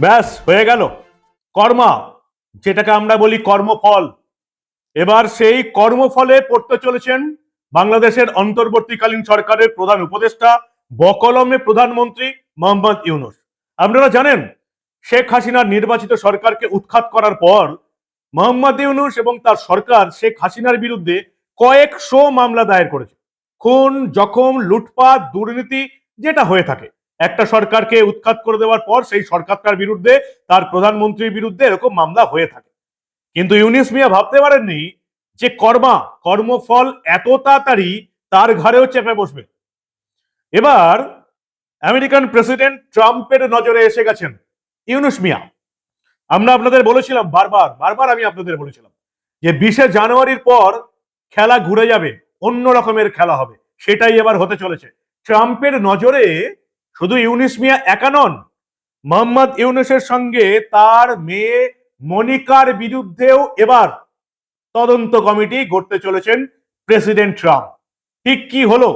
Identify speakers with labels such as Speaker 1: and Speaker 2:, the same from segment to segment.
Speaker 1: ব্যাস, হয়ে গেল। কর্মা, যেটাকে আমরা বলি কর্মফল। এবার সেই কর্মফলে পড়তে চলেছেন বাংলাদেশের অন্তর্বর্তীকালীন সরকারের প্রধান উপদেষ্টা, বকলমে প্রধানমন্ত্রী মোহাম্মদ ইউনুস। আপনারা জানেন, শেখ হাসিনার নির্বাচিত সরকারকে উৎখাত করার পর মোহাম্মদ ইউনুস এবং তার সরকার শেখ হাসিনার বিরুদ্ধে কয়েকশো মামলা দায়ের করেছে। খুন, জখম, লুটপাট, দুর্নীতি, যেটা হয়ে থাকে। একটা সরকারকে উৎখাত করে দেওয়ার পর সেই সরকারটার বিরুদ্ধে, তার প্রধানমন্ত্রীর বিরুদ্ধে এরকম মামলা হয়ে থাকে। কিন্তু ইউনিস মিয়া ভাবতে পারেননি যে কর্মা, কর্মফল এত তাড়াতাড়ি তার ঘরেও চেপে বসবে। এবার আমেরিকান প্রেসিডেন্ট ট্রাম্পের নজরে এসে গেছেন ইউনুস মিয়া। আমরা আপনাদের বলেছিলাম বারবার বারবার আমি আপনাদের বলেছিলাম যে বিশে জানুয়ারির পর খেলা ঘুরে যাবে, অন্য রকমের খেলা হবে, সেটাই এবার হতে চলেছে। ট্রাম্পের নজরে শুধু ইউনিস মিয়া একা নন, মোহাম্মদ ইউনুসের সঙ্গে তার মেয়ে মনিকার বিরুদ্ধেও এবার তদন্ত কমিটি গড়তে চলেছেন প্রেসিডেন্ট ট্রাম্প। ঠিক কি হলো?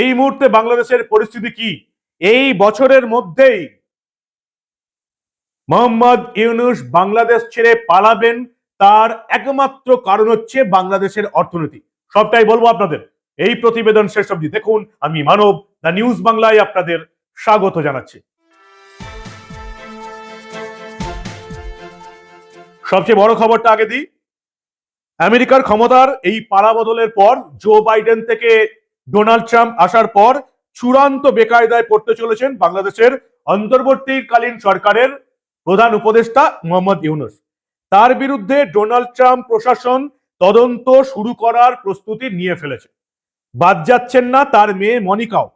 Speaker 1: এই মুহূর্তে বাংলাদেশের পরিস্থিতি কি? এই বছরের মধ্যেই মোহাম্মদ ইউনুস বাংলাদেশ ছেড়ে পালাবেন তার একমাত্র কারণ হচ্ছে বাংলাদেশের অর্থনীতি। সবটাই বলব আপনাদের। এই প্রতিবেদন শেষ অবধি দেখুন। আমি মানব, দ্য নিউজ বাংলায় আপনাদের স্বাগত জানাচ্ছি। সবচেয়ে বড় খবরটা আগে দিই। আমেরিকার ক্ষমতার এই পালা বদলের পর জো বাইডেন থেকে ডোনাল্ড ট্রাম্প আসার পর চূড়ান্ত বেকায়দায় পড়তে চলেছেন বাংলাদেশের অন্তর্বর্তীকালীন সরকারের প্রধান উপদেষ্টা মোহাম্মদ ইউনুস। তার বিরুদ্ধে ডোনাল্ড ট্রাম্প প্রশাসন তদন্ত শুরু করার প্রস্তুতি নিয়ে ফেলেছে। বাদ যাচ্ছেন না তার মেয়ে মনিকাও।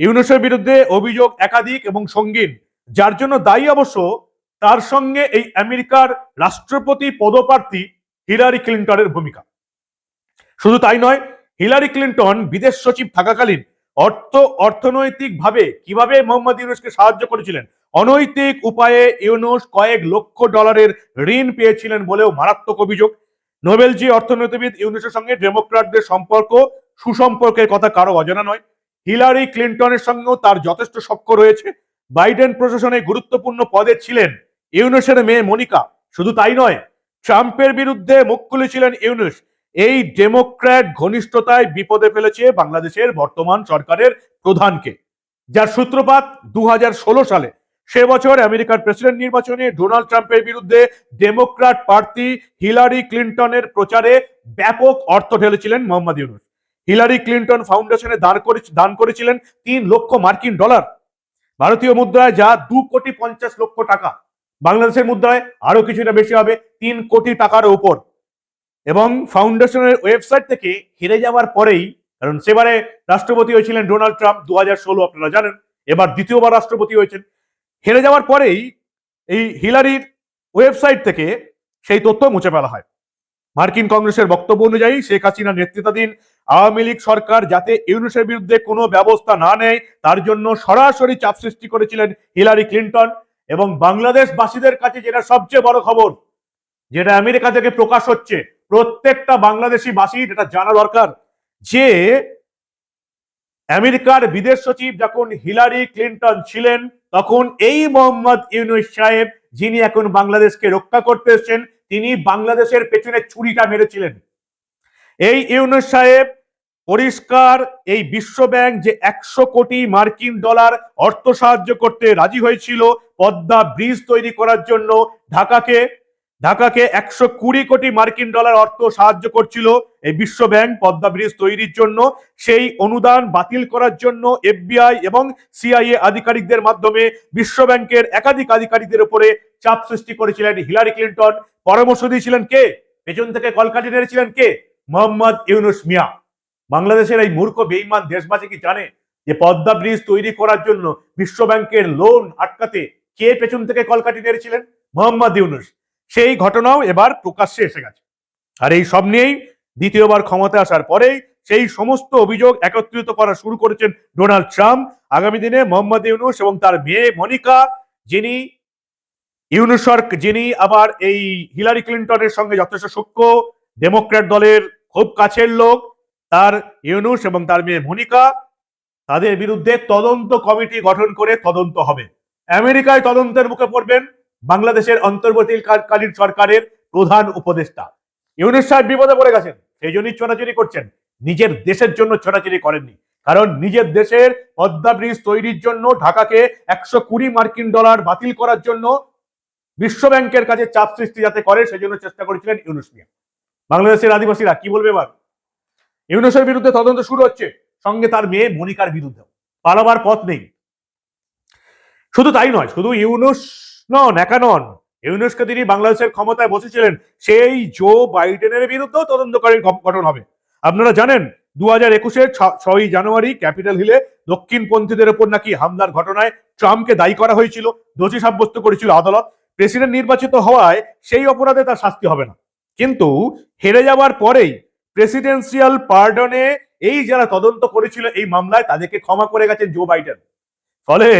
Speaker 1: ইউনুসের বিরুদ্ধে অভিযোগ একাধিক এবং সঙ্গীন, যার জন্য দায়ী অবশ্য তার সঙ্গে এই আমেরিকার রাষ্ট্রপতি পদপ্রার্থী হিলারি ক্লিন্টনের ভূমিকা। শুধু তাই নয়, হিলারি ক্লিন্টন বিদেশ সচিব থাকাকালীন অর্থ, অর্থনৈতিকভাবে কীভাবে মোহাম্মদ ইউনুসকে সাহায্য করেছিলেন, অনৈতিক উপায়ে ইউনুস কয়েক লক্ষ ডলারের ঋণ পেয়েছিলেন বলেও মারাত্মক অভিযোগ। নোবেলজি অর্থনীতিবিদ ইউনুসের সঙ্গে ডেমোক্রাটদের সম্পর্ক, সুসম্পর্কের কথা কারও অজানা নয়। হিলারি ক্লিন্টনের সঙ্গেও তার যথেষ্ট সখ্য রয়েছে। বাইডেন প্রশাসনে গুরুত্বপূর্ণ পদে ছিলেন। ইউনুসের মেয়ে মনিকা, শুধু তাই নয়, ট্রাম্পের বিরুদ্ধে মুখ খুলেছিলেন ইউনুস। এই ডেমোক্র্যাট ঘনিষ্ঠতায় বিপদে ফেলেছে বাংলাদেশের বর্তমান সরকারের প্রধানকে। যার সূত্রপাত দু হাজার ষোলো সালে। সে বছর আমেরিকার প্রেসিডেন্ট নির্বাচনে ডোনাল্ড ট্রাম্পের বিরুদ্ধে ডেমোক্র্যাট প্রার্থী হিলারি ক্লিন্টনের প্রচারে ব্যাপক অর্থ ঢেলেছিলেন মোহাম্মদ ইউনুস। হিলারি ক্লিন্টন ফাউন্ডেশনে দান করে দান করেছিলেন তিন লক্ষ মার্কিন ডলার। ভারতীয় মুদ্রায় যা দু কোটি পঞ্চাশ লক্ষ টাকা, বাংলাদেশের মুদ্রায় আরও কিছুটা বেশি হবে, তিন কোটি টাকার উপর এবং ফাউন্ডেশনের ওয়েবসাইট থেকে হেরে যাওয়ার পরেই, কারণ সেবারে রাষ্ট্রপতি হয়েছিলেন ডোনাল্ড ট্রাম্প দু হাজার ষোলো, আপনারা জানেন, এবার দ্বিতীয়বার রাষ্ট্রপতি হয়েছেন। হেরে যাওয়ার পরেই এই হিলারির ওয়েবসাইট থেকে সেই তথ্য মুছে ফেলা হয়। মার্কিন কংগ্রেসের বক্তব্য অনুযায়ী শেখ হাসিনা নেতৃত্বাধীন আওয়ামী লীগ সরকার যাতে ইউনুসের বিরুদ্ধে কোনো ব্যবস্থা না নেয়, তার জন্য সরাসরি চাপ সৃষ্টি করেছিলেন হিলারি ক্লিন্টন এবং বাংলাদেশবাসীদের কাছে যেটা সবচেয়ে বড় খবর, যেটা আমেরিকা থেকে প্রকাশ হচ্ছে, প্রত্যেকটা বাংলাদেশি বাসী এটা জানা দরকার যে আমেরিকার বিদেশ সচিব যখন হিলারি ক্লিন্টন ছিলেন, তখন এই মোহাম্মদ ইউনুস সাহেব যিনি এখন বাংলাদেশকে রক্ষা করতে এসেছেন তিনি বাংলাদেশের পেছনে ছুরিটা মেরেছিলেন। এই ইউনুস সাহেব পরিষ্কার এই বিশ্বব্যাংক যে একশো কোটি মার্কিন ডলার অর্থ সাহায্য করতে রাজি হয়েছিল পদ্মা ব্রিজ তৈরি করার জন্য ঢাকাকে। ঢাকাকে একশো কুড়ি কোটি মার্কিন ডলার অর্থ সাহায্য করছিল এই বিশ্ব ব্যাংক পদ্মা ব্রিজ তৈরির জন্য। সেই অনুদান বাতিল করার জন্য এফবিআই এবং সিআইএ আধিকারিকদের মাধ্যমে বিশ্ব ব্যাংকের একাধিক আধিকারিকদের উপরে চাপ সৃষ্টি করেছিলেন হিলারি ক্লিন্টন। পরামর্শ দিয়েছিলেন কে? পেছন থেকে কলকাঠি নেড়েছিলেন কে? মোহাম্মদ ইউনুস মিয়া। বাংলাদেশের এই মূর্খ বেইমান দেশবাসী কি জানে যে পদ্মা ব্রিজ তৈরি করার জন্য বিশ্ব ব্যাংকের লোন আটকাতে কে পেছন থেকে কলকাঠি নেড়েছিলেন? মোহাম্মদ ইউনুস। সেই ঘটনাও এবার প্রকাশ্যে এসে গেছে। আর এই সব নিয়েই দ্বিতীয়বার ক্ষমতা আসার পরেই সেই সমস্ত অভিযোগ একত্রিত করা শুরু করেছেন ডোনাল্ড ট্রাম্প। আগামী দিনে মোহাম্মদ ইউনুস এবং তার মেয়ে মনিকা, যিনি ইউনুসর যিনি আবার এই হিলারি ক্লিন্টনের সঙ্গে যথেষ্ট সূক্ষ্ম ডেমোক্র্যাট দলের খুব কাছের লোক, তার ইউনুস এবং তার মেয়ে মনিকা, তাদের বিরুদ্ধে তদন্ত কমিটি গঠন করে তদন্ত হবে। আমেরিকায় তদন্তের মুখে পড়বেন বাংলাদেশের অন্তর্বর্তীকালীন সরকারের প্রধান উপদেষ্টা। ইউনুস সাহেব বিপদে পড়ে গেছেন সেই জন্যই ছোটাছুটি করছেন। নিজের দেশের জন্য ছোটাছুটি করেননি। কারণ নিজের দেশের পদ্মা ব্রিজ তৈরির জন্য ঢাকাকে একশো কুড়ি মার্কিন ডলার বাতিল করার জন্য বিশ্ব ব্যাংকের কাছে চাপ সৃষ্টি যাতে করে, সেজন্য চেষ্টা করেছিলেন ইউনুস মিয়া। বাংলাদেশের আদিবাসীরা কি বলবে এবার? ইউনুসের বিরুদ্ধে তদন্ত শুরু হচ্ছে, সঙ্গে তার মেয়ে মনিকার বিরুদ্ধে পালাবার পথ নেই। শুধু তাই নয়, শুধু ইউনুস নন একা নন ইউনুসকে তিনি বাংলাদেশের ক্ষমতায় বসেছিলেন, সেই জো বাইডেনের বিরুদ্ধেও তদন্তকারী গঠন হবে। আপনারা জানেন দু হাজার একুশের ছয়ই জানুয়ারি ক্যাপিটাল হিলে দক্ষিণপন্থীদের উপর নাকি হামলার ঘটনায় ট্রাম্পকে দায়ী করা হয়েছিল, দোষী সাব্যস্ত করেছিল আদালত। প্রেসিডেন্ট নির্বাচিত হওয়ায় সেই অপরাধে তার শাস্তি হবে না। কিন্তু হেরে যাওয়ার পরেই প্রেসিডেন্সিয়াল পার্ডনে এই যারা তদন্ত করেছিল এই মামলায় তাদেরকে ক্ষমা করে গেছেন জো বাইডেন ফলে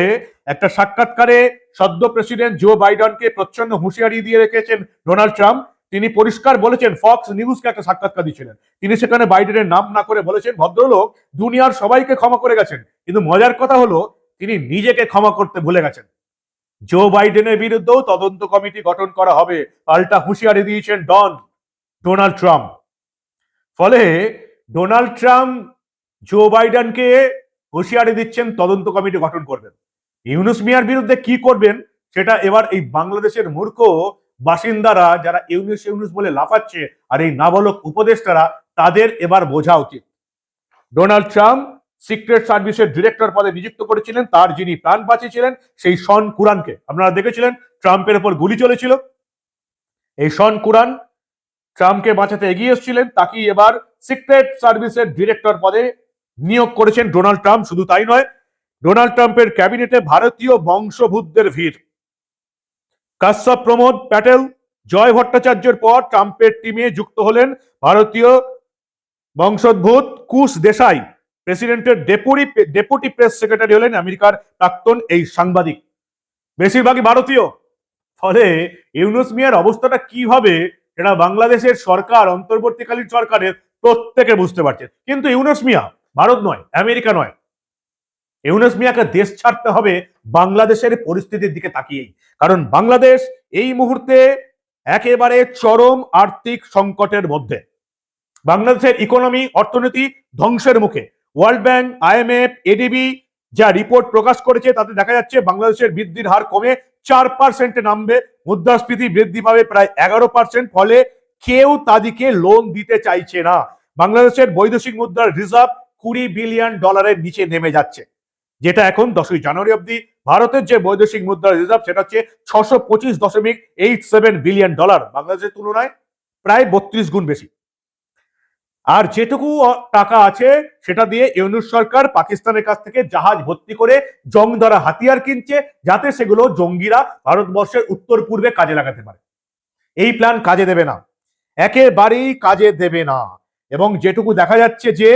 Speaker 1: একটা সাক্ষাৎকারে সদ্য প্রেসিডেন্ট জো বাইডেনকে প্রচ্ছন্ন হুঁশিয়ারি দিয়ে রেখেছেন ডোনাল্ড ট্রাম্প তিনি পরিষ্কার বলেছেন ফক্স নিউজকে একটা সাক্ষাৎকার দিয়েছিলেন তিনি সেখানে বাইডেনের নাম না করে বলেছেন, ভদ্রলোক দুনিয়ার সবাইকে ক্ষমা করে গেছেন। কিন্তু মজার কথা হলো, তিনি নিজেকে ক্ষমা করতে ভুলে গেছেন। জো বাইডেনের বিরুদ্ধেও তদন্ত কমিটি গঠন করা হবে, পাল্টা হুঁশিয়ারি দিয়েছেন ডন ডোনাল্ড ট্রাম্প ফলে ডোনাল্ড ট্রাম্প জো বাইডেনকে হুঁশিয়ারি দিচ্ছেন, তদন্ত কমিটি গঠন করবেন। ইউনুস মিয়ার বিরুদ্ধে কি করবেন সেটা এবার এই বাংলাদেশের মূর্খ বাসিন্দারা যারা ইউনুস ইউনুস বলে লাফাচ্ছে আর এই নাবালক উপদেষ্টারা, তাদের এবার বোঝা উচিত। ডোনাল্ড ট্রাম্প সিক্রেট সার্ভিসের ডিরেক্টর পদে নিযুক্ত করেছিলেন, তার যিনি প্রাণ বাঁচিয়েছিলেন, সেই শন কুরানকে। আপনারা দেখেছিলেন, ট্রাম্পের উপর গুলি চলেছিল। এই শন কুরান ট্রাম্পকে বাঁচাতে এগিয়ে এসেছিলেন, তাকেই এবার সিক্রেট সার্ভিসের ডিরেক্টর পদে নিয়োগ করেছেন ডোনাল্ড ট্রাম্প। শুধু তাই নয় ডোনাল্ড ট্রাম্পের ক্যাবিনেটে ভারতীয় বংশভূতদের ভিড়। কাশ্যপ প্রমোদ প্যাটেল, জয় ভট্টাচার্যের পর ট্রাম্পের টিমে যুক্ত হলেন ভারতীয় বংশোদ্ভূত কুশ দেশাই। প্রেসিডেন্টের ডেপুটি ডেপুটি প্রেস সেক্রেটারি হলেন আমেরিকার প্রাক্তন এই সাংবাদিক। বেশিরভাগই ভারতীয়। ফলে ইউনুস মিয়ার অবস্থাটা কি হবে এটা বাংলাদেশের সরকার, অন্তর্বর্তীকালীন সরকারের প্রত্যেকে বুঝতে পারছেন কিন্তু ইউনুস মিয়া ভারত নয়, আমেরিকা নয়। ইউনুস মিয়াকে দেশ ছাড়তে হবে বাংলাদেশের পরিস্থিতির দিকে তাকিয়েই। কারণ বাংলাদেশ এই মুহূর্তে একেবারে চরম আর্থিক সংকটের মধ্যে। বাংলাদেশের ইকোনমি, অর্থনীতি ধ্বংসের মুখে। ওয়ার্ল্ড ব্যাংক আইএমএফ এডিবি যা রিপোর্ট প্রকাশ করেছে, তাতে দেখা যাচ্ছে বাংলাদেশের বৃদ্ধির হার কমে চার পার্সেন্টে নামবে। মুদ্রাস্ফীতি বৃদ্ধি পাবে প্রায় এগারো পার্সেন্ট ফলে কেউ তাদেরকে লোন দিতে চাইছে না। বাংলাদেশের বৈদেশিক মুদ্রার রিজার্ভ কুড়ি বিলিয়ন ডলারের নিচে নেমে যাচ্ছে। যেটা এখন দশই জানুয়ারি অবধি ভারতের যে বৈদেশিক মুদ্রার রিজার্ভ, সেটা হচ্ছে ছশো পঁচিশ দশমিক এইট সেভেন বিলিয়ন ডলার, বাংলাদেশের তুলনায় প্রায় বত্রিশ গুণ বেশি। আর যেটুকু টাকা আছে, সেটা দিয়ে ইউনুস সরকার পাকিস্তানের কাছ থেকে জাহাজ ভর্তি করে জং ধরা হাতিয়ার কিনছে, যাতে সেগুলো জঙ্গিরা ভারতবর্ষের উত্তর পূর্বে কাজে লাগাতে পারে। এই প্ল্যান কাজে দেবে না। একেবারেই কাজে দেবে না। এবং যেটুকু দেখা যাচ্ছে যে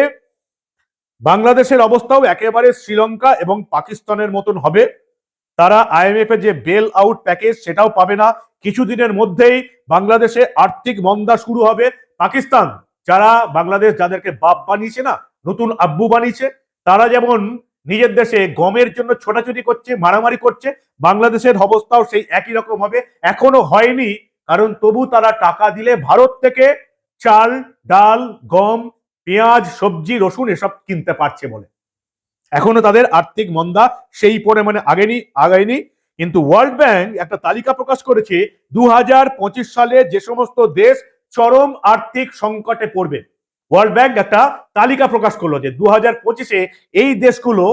Speaker 1: বাংলাদেশের অবস্থাও একেবারে শ্রীলঙ্কা এবং পাকিস্তানের মতন হবে। তারা আইএমএফ এর যে বেল আউট প্যাকেজ সেটাও পাবে না। কিছুদিনের মধ্যেই বাংলাদেশে আর্থিক মন্দা শুরু হবে। পাকিস্তান, যারা বাংলাদেশ যাদেরকে বাপ বানিয়েছে না, নতুন আব্বু বানিয়েছে, তারা যেমন নিজের দেশে গমের জন্য ছোটাছুটি করছে, মারামারি করছে, বাংলাদেশের অবস্থাও সেই একই রকম হবে। এখনও হয়নি, কারণ তবু তারা টাকা দিলে ভারত থেকে চাল, ডাল, গম পেঁয়াজ, সবজি, রসুন এসব কিনতে পারছে বলে। এখনও তাদের আর্থিক মন্দা সেই পরিমাণে আগেনি, আগায়নি। কিন্তু ওয়ার্ল্ড ব্যাংক একটা তালিকা প্রকাশ করেছে দু হাজার পঁচিশ সালে যে সমস্ত দেশ চরম আর্থিক সংকটে পড়বে। ওয়ার্ল্ড ব্যাংক একটা তালিকা প্রকাশ করল যে দু হাজার পঁচিশে এই দেশগুলো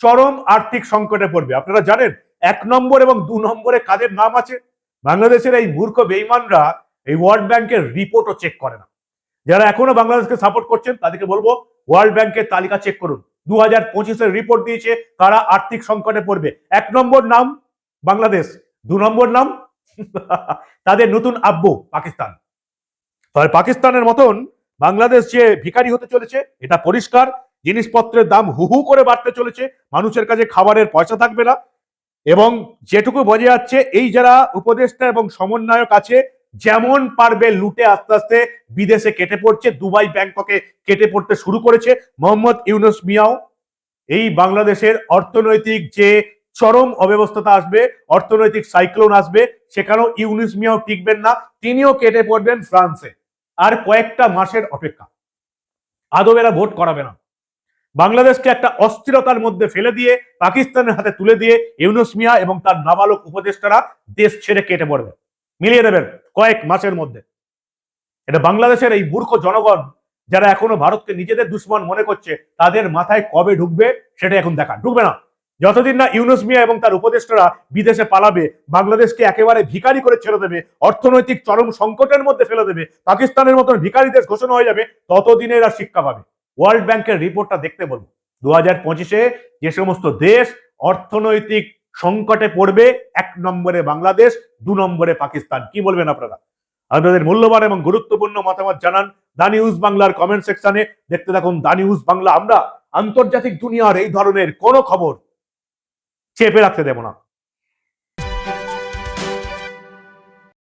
Speaker 1: চরম আর্থিক সংকটে পড়বে। আপনারা জানেন, এক নম্বর এবং দু নম্বরে কাদের নাম আছে? বাংলাদেশের এই মূর্খ বেইমানরা এই ওয়ার্ল্ড ব্যাংকের রিপোর্টও চেক করে না। যারা এখনও বাংলাদেশকে সাপোর্ট করছেন, তাদেরকে বলব ওয়ার্ল্ড ব্যাংকের তালিকা চেক করুন। দু হাজার পঁচিশের রিপোর্ট দিয়েছে তারা আর্থিক সংকটে পড়বে। এক নম্বর নাম বাংলাদেশ, দু নম্বর নাম তাদের নতুন আব্বু, পাকিস্তান। তবে পাকিস্তানের মতন বাংলাদেশ যে ভিখারি হতে চলেছে, এটা পরিষ্কার। জিনিসপত্রের দাম হু হু করে বাড়তে চলেছে। মানুষের কাছে খাবারের পয়সা থাকবে না। এবং যেটুকু বোঝা যাচ্ছে এই যারা উপদেষ্টা এবং সমন্বয়ক আছে যেমন পারবে লুটে আস্তে আস্তে বিদেশে কেটে পড়ছে, দুবাই ব্যাংককে কেটে পড়তে শুরু করেছে। মোহাম্মদ ইউনুস মিয়াও এই বাংলাদেশের অর্থনৈতিক যে চরম অব্যবস্থাতা আসবে, অর্থনৈতিক সাইক্লোন আসবে, সেখানেও ইউনিস মিয়াও টিকবেন না, তিনিও কেটে পড়বেন ফ্রান্সে। আর কয়েকটা মাসের অপেক্ষা। আদৌ এরা ভোট করাবে না। বাংলাদেশকে একটা অস্থিরতার মধ্যে ফেলে দিয়ে, পাকিস্তানের হাতে তুলে দিয়ে ইউনুস মিয়া এবং তার নাবালক উপদেষ্টারা দেশ ছেড়ে কেটে পড়বে। মিলিয়ে দেবেন কয়েক মাসের মধ্যে। এটা বাংলাদেশের এই মূর্খ জনগণ যারা এখনও ভারতকে নিজেদের দুশ্মন মনে করছে, তাদের মাথায় কবে ঢুকবে সেটা এখন দেখা। ঢুকবে না। যতদিন না ইউনুস মিয়া এবং তার উপদেষ্টারা বিদেশে পালাবে, বাংলাদেশকে একেবারে ভিখারি করে ছেড়ে দেবে, অর্থনৈতিক চরম সংকটের মধ্যে ফেলে দেবে, পাকিস্তানের মতন ভিখারি দেশ ঘোষণা হয়ে যাবে, ততদিনে এরা শিক্ষা পাবে। ওয়ার্ল্ড ব্যাংকের রিপোর্টটা দেখতে বলব। দু হাজার পঁচিশে যে সমস্ত দেশ অর্থনৈতিক সংকটে পড়বে, এক নম্বরে বাংলাদেশ, দু নম্বরে পাকিস্তান। কি বলবেন আপনারা? আপনাদের মূল্যবান এবং গুরুত্বপূর্ণ মতামত জানান দা নিউজ বাংলার কমেন্ট সেকশনে। দেখতে থাকুন দা নিউজ বাংলা। আমরা আন্তর্জাতিক দুনিয়ার এই ধরনের কোন খবর চেপে রাখতে দেব না।